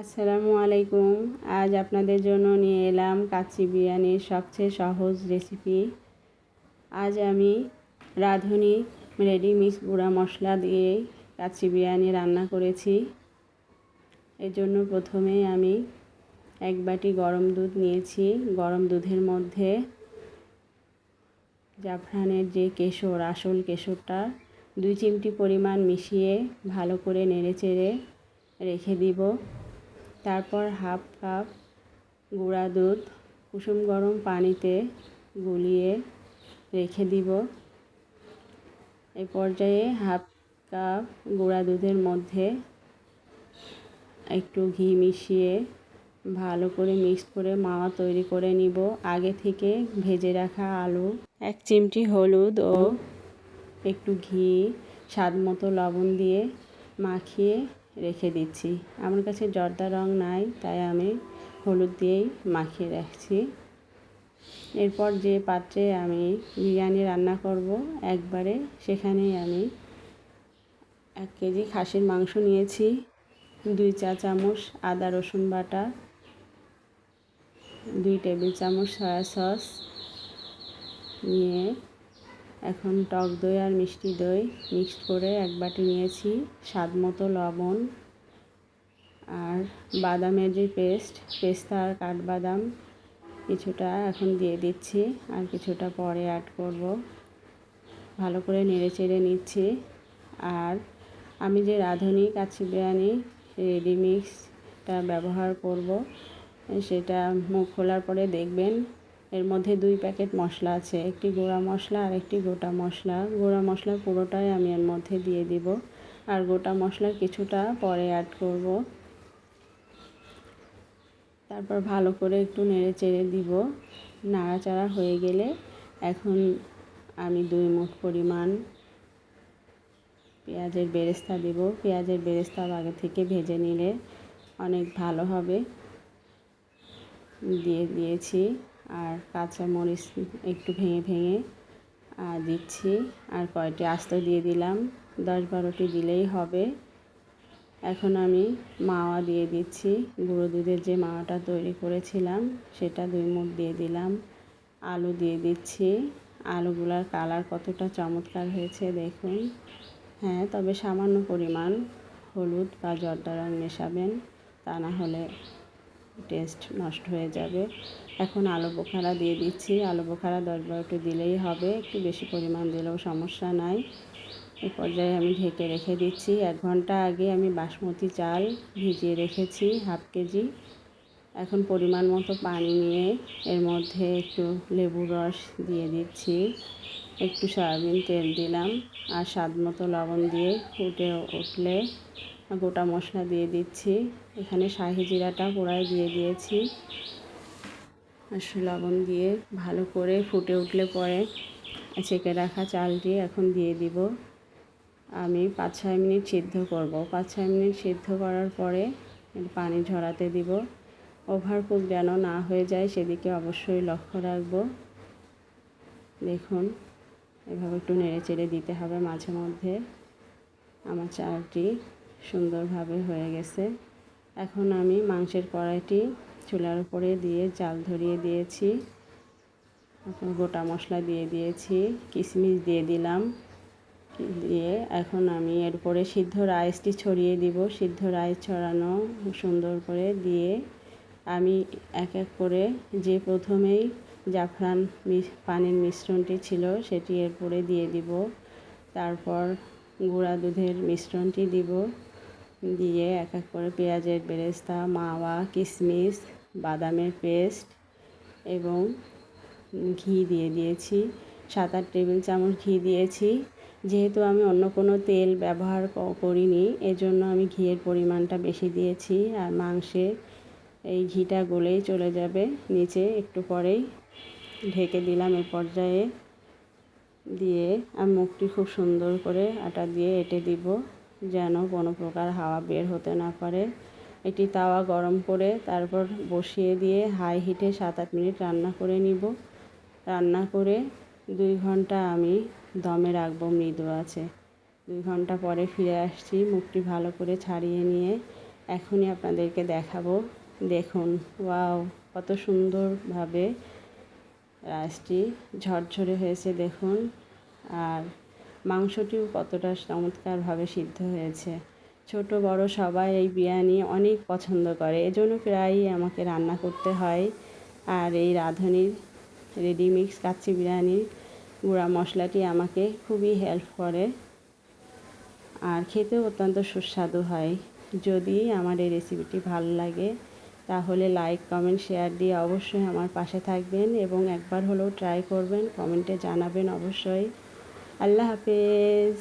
আসসালামু আলাইকুম। আজ আপনাদের জন্য নিয়ে এলাম কাচ্চি বিরিয়ানির সবচেয়ে সহজ রেসিপি। আজ আমি রাঁধুনি রেডি মিক্স গুঁড়া মশলা দিয়ে কাচ্চি বিরিয়ানি রান্না করেছি। এর জন্য প্রথমে আমি এক বাটি গরম দুধ নিয়েছি। গরম দুধের মধ্যে জাফরানের যে কেশর, আসল কেশরটা দুই চিমটি পরিমাণ মিশিয়ে ভালো করে নেড়ে চেড়ে রেখে দিব। তারপর হাফ কাপ গুঁড়া দুধ, কুসুম গরম পানিতে গুলিয়ে রেখে দিব। এ পর্যায়ে হাফ কাপ গুঁড়া দুধের মধ্যে একটু ঘি মিশিয়ে ভালো করে মিক্স করে মাওয়া তৈরি করে নিব। আগে থেকে ভেজে রাখা আলু, এক চিমটি হলুদ ও একটু ঘি, স্বাদ মতো লবণ দিয়ে মাখিয়ে রেখে দিচ্ছি। আমার কাছে জর্দা রং নাই, তাই আমি হলুদ দিয়েই মাখিয়ে রাখছি। এরপর যে পাত্রে আমি বিরিয়ানি রান্না করব, একবারে সেখানেই আমি এক কেজি খাসির মাংস নিয়েছি, দুই চা চামচ আদা রসুন বাটা, দুই টেবিল চামচ সয়া সস নিয়ে এখন টক দই আর মিষ্টি দই মিক্সড করে এক বাটি নিয়েছি, স্বাদ মতো লবণ আর বাদামের যে পেস্ট, পেস্তা আর কাঠবাদাম কিছুটা এখন দিয়ে দিচ্ছি আর কিছুটা পরে অ্যাড করব। ভালো করে নেড়ে চেড়ে নিচ্ছি আর আমি যে রাঁধুনি, কাচ্চি বিরিয়ানি রেডিমিক্সটা ব্যবহার করব, সেটা মুখ খোলার পরে দেখবেন এর মধ্যে দুই প্যাকেট মশলা আছে, একটি গোড়া মশলা আর একটি গোটা মশলা। গোড়া মশলা পুরোটাই আমি এর মধ্যে দিয়ে দিব আর গোটা মশলার কিছুটা পরে অ্যাড করব। তারপর ভালো করে একটু নেড়ে চেড়ে দিব। নাড়াচাড়া হয়ে গেলে এখন আমি দুই মুঠ পরিমাণ পেঁয়াজের বেরেস্তা দেব। পেঁয়াজের বেরেস্তা আগে থেকে ভেজে নিলে অনেক ভালো হবে। দিয়ে দিয়েছি। আর কাঁচা মরিচ একটু ভেঙে ভেঙে দিচ্ছি। আর কয়টি আস্ত দিয়ে দিলাম। দশ বারোটি দিলেই হবে। এখন আমি মাওয়া দিয়ে দিচ্ছি। গুঁড়ো দুধের যে মাওয়াটা তৈরি করেছিলাম, সেটা দুই মুঠ দিয়ে দিলাম। আলু দিয়ে দিচ্ছি। আলুগুলার কালার কতটা চমৎকার হয়েছে দেখুন। হ্যাঁ তবে সামান্য পরিমাণ হলুদ বা জর্দা রং মেশাবেন। তা না হলে টেস্ট নষ্ট হয়ে যাবে। এখন আলু বোখারা দিয়ে দিচ্ছি। আলু বোখারা দশ বারোটি দিলেই হবে। একটু বেশি পরিমাণ দিলেও সমস্যা নাই। এ পর্যায়ে আমি ঢেকে রেখে দিচ্ছি। এক ঘণ্টা আগে আমি বাসমতি চাল ভিজিয়ে রেখেছি, হাফ কেজি। এখন পরিমাণ মতো পানি নিয়ে এর মধ্যে একটু লেবুর রস দিয়ে দিচ্ছি। একটু সয়াবিন তেল দিলাম। আর স্বাদ মতো লবণ দিয়ে ফুটে উঠলে গোটা মশলা দিয়ে দিচ্ছি। এখানে শাহি জিরাটা পোড়ায় দিয়ে দিয়েছি। আর লবণ দিয়ে ভালো করে ফুটে উঠলে পরে ছেঁকে রাখা চালটি এখন দিয়ে দিব। আমি পাঁচ ছয় মিনিট সিদ্ধ করব। পাঁচ ছয় মিনিট সিদ্ধ করার পরে পানি ঝরাতে দিব। ওভারকুক যেন না হয়ে যায় সেদিকে অবশ্যই লক্ষ্য রাখব। দেখুন, এভাবে একটু নেড়ে চেড়ে দিতে হবে মাঝে মধ্যে। আমার চালটি সুন্দরভাবে হয়ে গেছে। এখন আমি মাংসের কড়াইটি চুলার উপরে দিয়ে জাল ধরিয়ে দিয়েছি। গোটা মশলা দিয়ে দিয়েছি কিশমিশ দিয়ে দিলাম। দিয়ে এখন আমি এর উপরে সিদ্ধ রাইসটি ছড়িয়ে দিব। সিদ্ধ রাইস ছড়ানো সুন্দর করে দিয়ে আমি এক এক করে যে প্রথমেই জাফরান পানির মিশ্রণটি ছিল সেটি এরপরে দিয়ে দিব। তারপর গুঁড়া দুধের মিশ্রণটি দিব। দিয়ে এক এক করে পেঁয়াজের বেরেস্তা, মাওয়া কিশমিশ বাদামের পেস্ট এবং ঘি দিয়ে দিয়েছি। সাত আট টেবিল চামচ ঘি দিয়েছি। যেহেতু আমি অন্য কোনো তেল ব্যবহার করিনি, এজন্য আমি ঘিয়ের পরিমাণটা বেশি দিয়েছি আর মাংসে এই ঘিটা গলেই চলে যাবে। নিচে একটু পরেই ঢেকে দিলাম এ পর্যায়ে। দিয়ে আমি মুখটি খুব সুন্দর করে আটা দিয়ে এঁটে দিব। যেন কোনো প্রকার হাওয়া বের হতে না পারে। একটি তাওয়া গরম করে তারপর বসিয়ে দিয়ে হাই হিটে সাত আট মিনিট রান্না করে নিব। রান্না করে দুই ঘণ্টা আমি দমে রাখব, মৃদু আছে। দুই ঘণ্টা পরে ফিরে আসছি, মুখটি ভালো করে ছাড়িয়ে নিয়ে এখনই আপনাদেরকে দেখাবো। দেখুন, ওয়াও, কত সুন্দরভাবে রাইসটি ঝরঝরে হয়েছে, দেখুন। আর মাংসটিও কতটা চমৎকারভাবে সিদ্ধ হয়েছে। ছোট, বড় সবাই এই বিরিয়ানি অনেক পছন্দ করে। এজন্য প্রায়ই আমাকে রান্না করতে হয়। আর এই রাঁধুনির রেডিমিক্স কাচ্চি বিরিয়ানির গুঁড়া মশলাটি আমাকে খুবই হেল্প করে। আর খেতেও অত্যন্ত সুস্বাদু হয়। যদি আমার এই রেসিপিটি ভালো লাগে, তাহলে লাইক, কমেন্ট, শেয়ার দিয়ে অবশ্যই আমার পাশে থাকবেন এবং একবার হলেও ট্রাই করবেন। কমেন্টে জানাবেন অবশ্যই। আল্লাহ হাফেজ